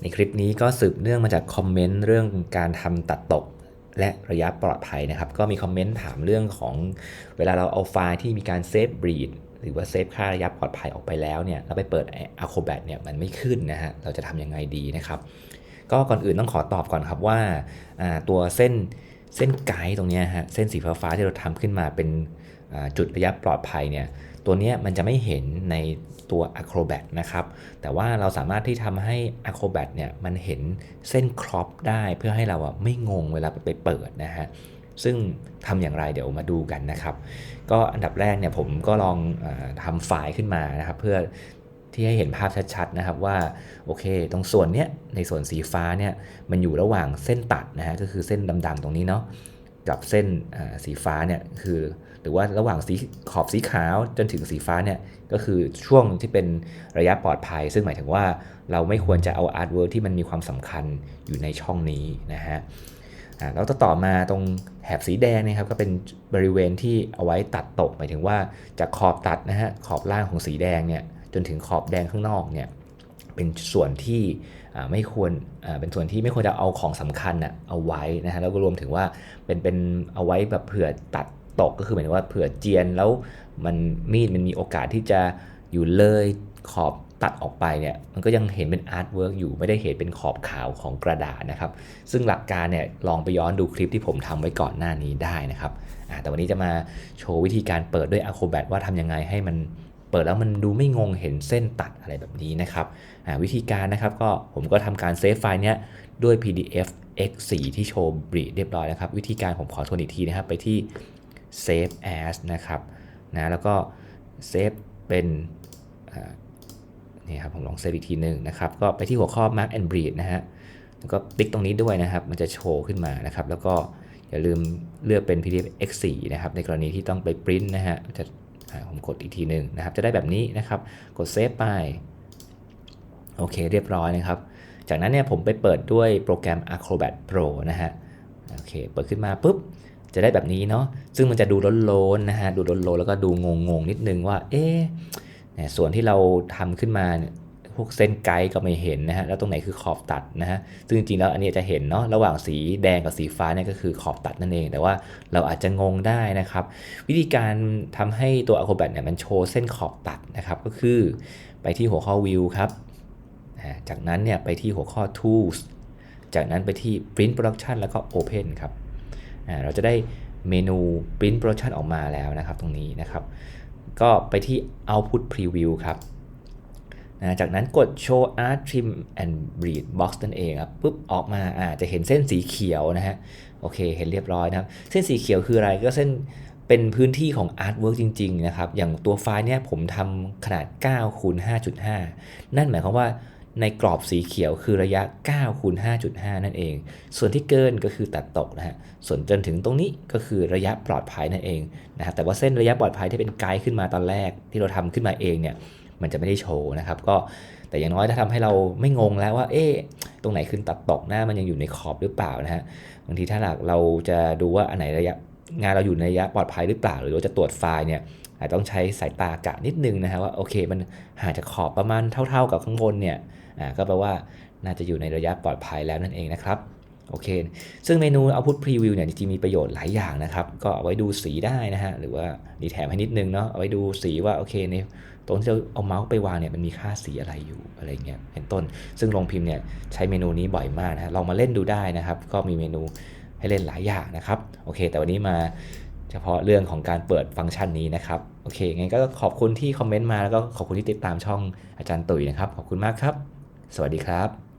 ในคลิปนี้ก็สืบเนื่องมาจากคอมเมนต์เรื่องการทำตัดตกและระยะปลอดภัยนะครับ ก็มีคอมเมนต์ถามเรื่องของเวลาเราเอาไฟล์ที่มีการเซฟบรีดหรือว่าเซฟค่าระยะปลอดภัยออกไปแล้วเนี่ยเราไปเปิด Acrobat เนี่ยมันไม่ขึ้นนะฮะเราจะทำยังไงดีนะครับ ก็ก่อนอื่นต้องขอตอบก่อนครับว่าตัวเส้นเส้นไกด์ตรงนี้ฮะเส้นสีฟ้าที่เราทำขึ้นมาเป็น จุดระยะปลอดภัยเนี่ยตัวนี้มันจะไม่เห็นในตัว Acrobat นะครับ แต่ว่าเราสามารถที่ทำให้ Acrobat เนี่ยมันเห็นเส้นครอปได้เพื่อให้เราอะไม่งงเวลาไปเปิดนะฮะซึ่งทำอย่างไรเดี๋ยวมาดูกันนะครับ ก็อันดับแรกเนี่ยผมก็ลองอทำไฟล์ขึ้นมานะครับ เพื่อที่ให้เห็นภาพชัดๆนะครับว่าโอเค ตรงส่วนเนี้ยในส่วนสีฟ้าเนี่ยมันอยู่ระหว่างเส้นตัดนะฮะก็คือเส้นดำๆตรงนี้เนาะ กับเส้นสีฟ้าเนี่ยคือหรือว่าระหว่างสีขอบสีขาวจนถึงสีฟ้าเนี่ยก็คือช่วงที่เป็นระยะปลอดภัย ซึ่งหมายถึงว่าเราไม่ควรจะเอาอาร์ตเวิร์กที่มันมีความสำคัญอยู่ในช่องนี้นะฮะแล้วต่อมาตรงแถบสีแดงนะครับก็เป็นบริเวณที่เอาไว้ตัดตก หมายถึงว่าจากขอบตัดนะฮะขอบล่างของสีแดงเนี่ยจนถึงขอบแดงข้างนอกเนี่ย เป็นส่วนที่ไม่ควรเป็นส่วนที่ไม่ควรจะเอาของสำคัญอะเอาไว้นะฮะแล้วก็รวมถึงว่าเป็นเป็นเอาไว้แบบเผื่อตัดตกก็คือหมายถึงว่าเผื่อเจียนแล้วมันมีดมันมีโอกาสที่จะอยู่เลยขอบตัดออกไปเนี่ยมันก็ยังเห็นเป็นอาร์ตเวิร์กอยู่ไม่ได้เห็นเป็นขอบขาวของกระดาษนะครับ ซึ่งหลักการเนี่ยลองไปย้อนดูคลิปที่ผมทำไว้ก่อนหน้านี้ได้นะครับแต่วันนี้จะมาโชว์วิธีการเปิดด้วย Acrobat ว่าทำยังไงให้มัน เปิดแล้วมันดูไม่งงเห็นเส้นตัดอะไรแบบนี้นะครับวิธีการนะครับก็ผมก็ทำการเซฟไฟล์เนี้ยด้วย PDF X4 ที่โชว์บรีดเรียบร้อยนะครับ วิธีการผมขอทวนอีกทีนะครับ ไปที่ save as นะครับนะแล้วก็เซฟเป็นนี่ครับผมลองเซฟอีกทีหนึ่งนะครับ ก็ไปที่หัวข้อ mark and breed นะฮะแล้วก็ติ๊กตรงนี้ด้วยนะครับ มันจะโชว์ขึ้นมานะครับ แล้วก็อย่าลืมเลือกเป็น PDF X4 นะครับ ในกรณีที่ต้องไปปริ้นนะฮะจะ ผมกดอีกทีหนึ่งนะครับ จะได้แบบนี้นะครับ กดเซฟไป โอเคเรียบร้อยนะครับ จากนั้นเนี่ยผมไปเปิดด้วยโปรแกรม Acrobat Pro นะฮะ โอเค เปิดขึ้นมาปุ๊บ จะได้แบบนี้เนาะ ซึ่งมันจะดูล้นๆนะฮะ ดูล้นๆแล้วก็ดูงงๆนิดนึงว่า เอ๊ส่วนที่เราทำขึ้นมาเนี่ย วกเส้นไกด์ก็ไม่เห็นนะฮะแล้วตรงไหนคือขอบตัดนะฮะซึ่งจริงๆแล้วอันนี้จะเห็นเนาะระหว่างสีแดงกับสีฟ้าเนี่ยก็คือขอบตัดนั่นเอง แต่ว่าเราอาจจะงงได้นะครับ วิธีการทำให้ตัว Acrobat เนี่ยมันโชว์เส้นขอบตัดนะครับก็คือไปที่หัวข้อ View ครับจากนั้นเนี่ยไปที่หัวข้อ Tools จากนั้นไปที่ Print Production แล้วก็ Open ครับเราจะได้เมนู Print Production ออกมาแล้วนะครับ ตรงนี้นะครับ ก็ไปที่ Output Preview ครับ นะจากนั้นกด Show Art Trim and Bleed Box นั่นเองครับปุ๊บออกมาอาจะเห็นเส้นสีเขียวนะฮะโอเคเห็นเรียบร้อยนะครับ เส้นสีเขียวคืออะไรก็เส้นเป็นพื้นที่ของ Artwork จริง ๆ นะครับ อย่างตัวไฟล์เนี้ยผมทำขนาด9คูณ5.5 นั่นหมายความว่าในกรอบสีเขียวคือระยะ9คูณ5.5 นั่นเอง ส่วนที่เกินก็คือตัดตกนะฮะ ส่วนจนถึงตรงนี้ก็คือระยะปลอดภัยนั่นเองนะครับแต่ว่าเส้นระยะปลอดภัยที่เป็นไกด์ขึ้นมาตอนแรกที่เราทำขึ้นมาเองเนี่ย มันจะไม่ได้โชว์นะครับ ก็แต่อย่างน้อยถ้าทำให้เราไม่งงแล้วว่า เอ๊ะตรงไหนคือตัดตกหน้ามันยังอยู่ในขอบหรือเปล่านะฮะบางทีถ้าหากเราจะดูว่าอันไหนระยะงานเราอยู่ในระยะปลอดภัยหรือเปล่า หรือเราจะตรวจไฟล์เนี่ยอาจต้องใช้สายตากะนิดนึงนะฮะว่าโอเค มันห่างจากขอบประมาณเท่า ๆกับข้างบนเนี่ยอ่าก็แปลว่าน่าจะอยู่ในระยะปลอดภัยแล้วนั่นเองนะครับ โอเค ซึ่งเมนู Output Preview เนี่ยจริงๆมีประโยชน์หลายอย่างนะครับ ก็เอาไว้ดูสีได้นะฮะ หรือว่าดีแถมให้นิดนึงเนาะ เอาไว้ดูสีว่าโอเคในตรงที่เราเอาเมาส์ไปวางเนี่ยมันมีค่าสีอะไรอยู่อะไรเงี้ยเป็นต้น ซึ่งลงพิมพ์เนี่ยใช้เมนูนี้บ่อยมากนะลองมาเล่นดูได้นะครับ ก็มีเมนูให้เล่นหลายอย่างนะครับ โอเค แต่วันนี้มาเฉพาะเรื่องของการเปิดฟังก์ชันนี้นะครับ โอเค งั้นก็ขอบคุณที่คอมเมนต์มาแล้วก็ขอบคุณที่ติดตามช่องอาจารย์ตุ๋ยนะครับ ขอบคุณมากครับ สวัสดีครับ